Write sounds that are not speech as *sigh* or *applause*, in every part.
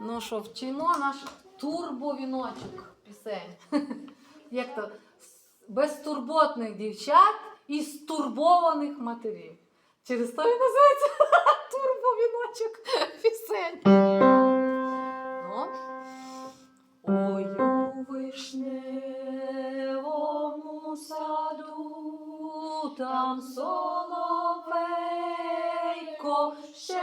Ну що, вчимо наш турбовіночок пісень. *laughs* Як то? Безтурботних дівчат і стурбованих матерів. Через то і називається *laughs* турбовіночок пісень. Ну. Ой, у вишневому саду там соловейко щебетав,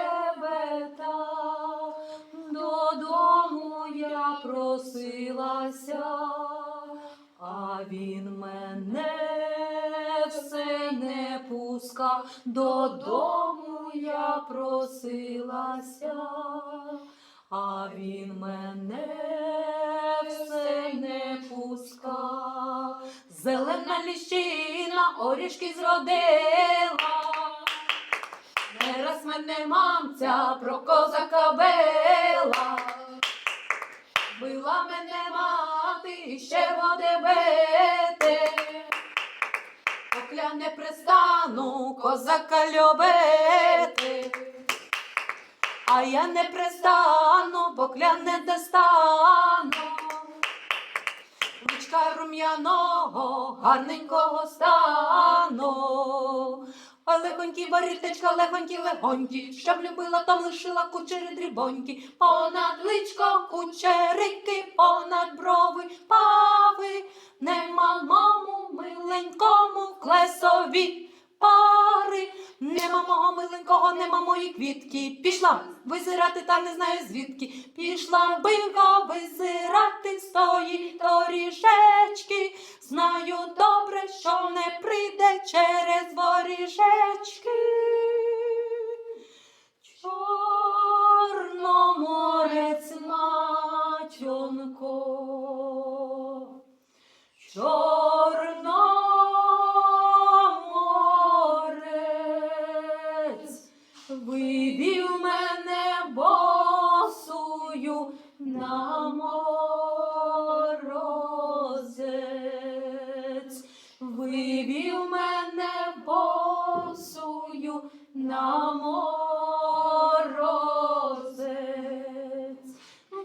не пускав, додому я просилася, а він мене все не пускав. Зелена ліщина орішки зродила. Не раз мене мамця про козака бела. Била мене мати і ще водебете. Покля не пристану козака любити. А я не пристану, покля не достану. Ручка рум'яного, гарненького стану. А легонькі варітечка, легонькі, легонькі, щоб любила, там лишила кучери дрібонькі. Понад личко кучерики, понад брови пави. Нема мому миленькому клесові пари. Нема мого миленького, нема мої квітки. Пішла визирати, та не знаю звідки. Пішла бинка визирати з тої доріжечки. Знаю добре, що не прийде через воріжечки. Босую на морозець,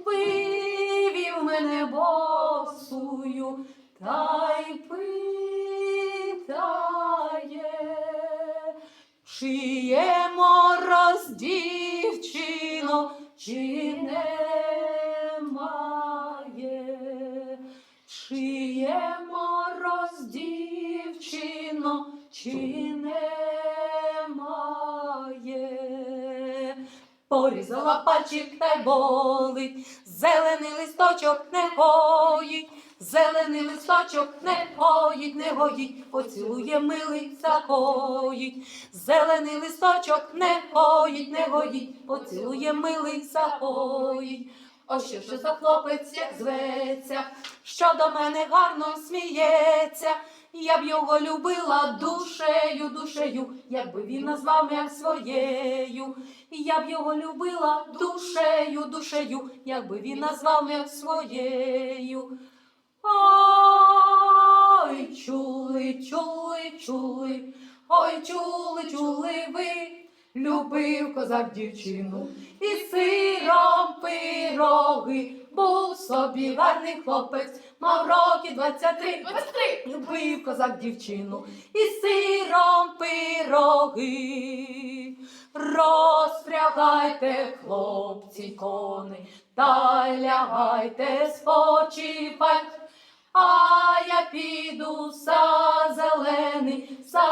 вивів мене босую та й питає, чи є мороз, дівчино, чи немає, чи є мороз, дівчино, чи немає. Порізала пальчик та й болить, зелений листочок не гоїть, зелений листочок не гоїть, не гоїть, поцілує милий загоїть, зелений листочок не гоїть, не гоїть, поцілує милий загоїть. Ось що, що за хлопець, як зветься, що до мене гарно сміється. Я б його любила душею, душею, якби він назвав мене своєю. Я б його любила душею, душею, якби він назвав мене своєю. Ой, чули, чули, чули, ой, чули, чули ви, любив козак дівчину і сиром пироги. Був собі гарний хлопець, мав роки 23, 23, любив козак дівчину і сиром пироги. Розпрягайте, хлопці, кони, та лягайте спочивать. А я піду за зелений, за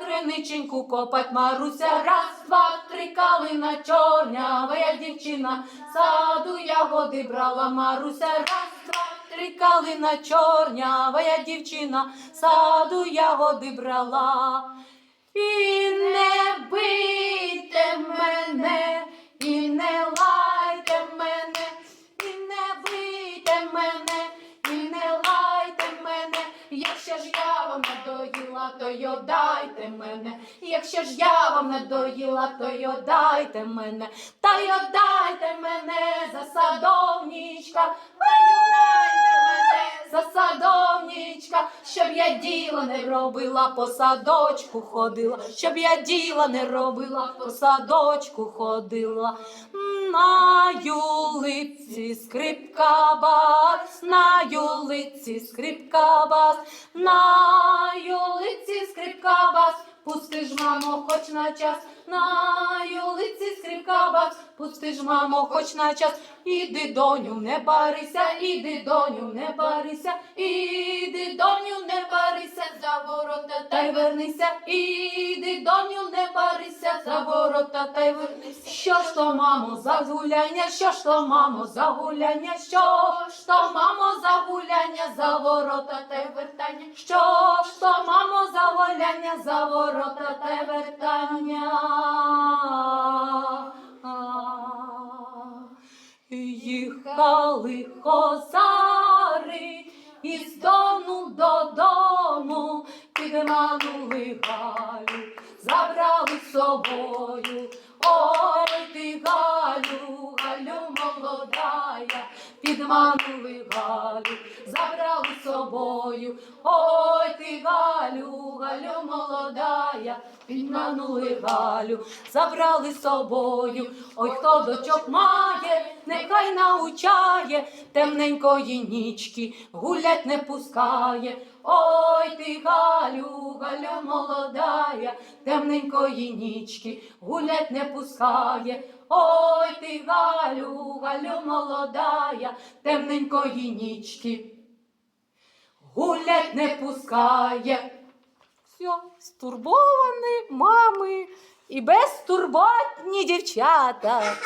криниченьку копать Маруся, раз, два, три калина чорнява я дівчина, саду ягоди брала Маруся, раз, два, три калина чорнявая дівчина, саду ягоди брала. І не бийте мене, і не лайте мене, і не бийте мене, і не лайте мене. Якщо ж я вам надоїла, то й одайте мене. Якщо ж я вам надоїла, то й одайте мене, та й одайте мене за садовнічка. Одайте мене за садовнічка, щоб я діла не робила, по садочку ходила, щоб я діла не робила, по садочку ходила. На юлиці скрипка бас, на юлиці скрипка бас, на юлиці скрипка бас, пусти ж, мамо, хоч на час, на юлиці скрипка бас, пусти ж, мамо, хоч на час, іди доню, не барися, іди доню, не барися, іди доню, не барися, за ворота та й вернися, іди доню, не барися, за ворота та й вернися. Що ж то, мамо, за гуляння, що ж то, мамо, за гуляння, що ж то, мамо, за гуляння, за ворота та й вертання, що ж то, мамо, за гуляння, за ворота та й вертання. Їхали козари із дону додому, підманули Галю, забрали з собою. Ой, ти Галю, Галю молодая, підманули Галю, забрали з собою. Ой, ти Галю, Галю молодая, підманули Галю, забрали з собою. Ой, хто дочок має, нехай научає, темненької нічки гулять не пускає. Ой, ти Галю, Галю молодая, темненької нічки гулять не пускає. Ой, ти Галю, Галю молодая, темненької нічки гулять не пускає. Все, стурбовані мами і безтурботні дівчата.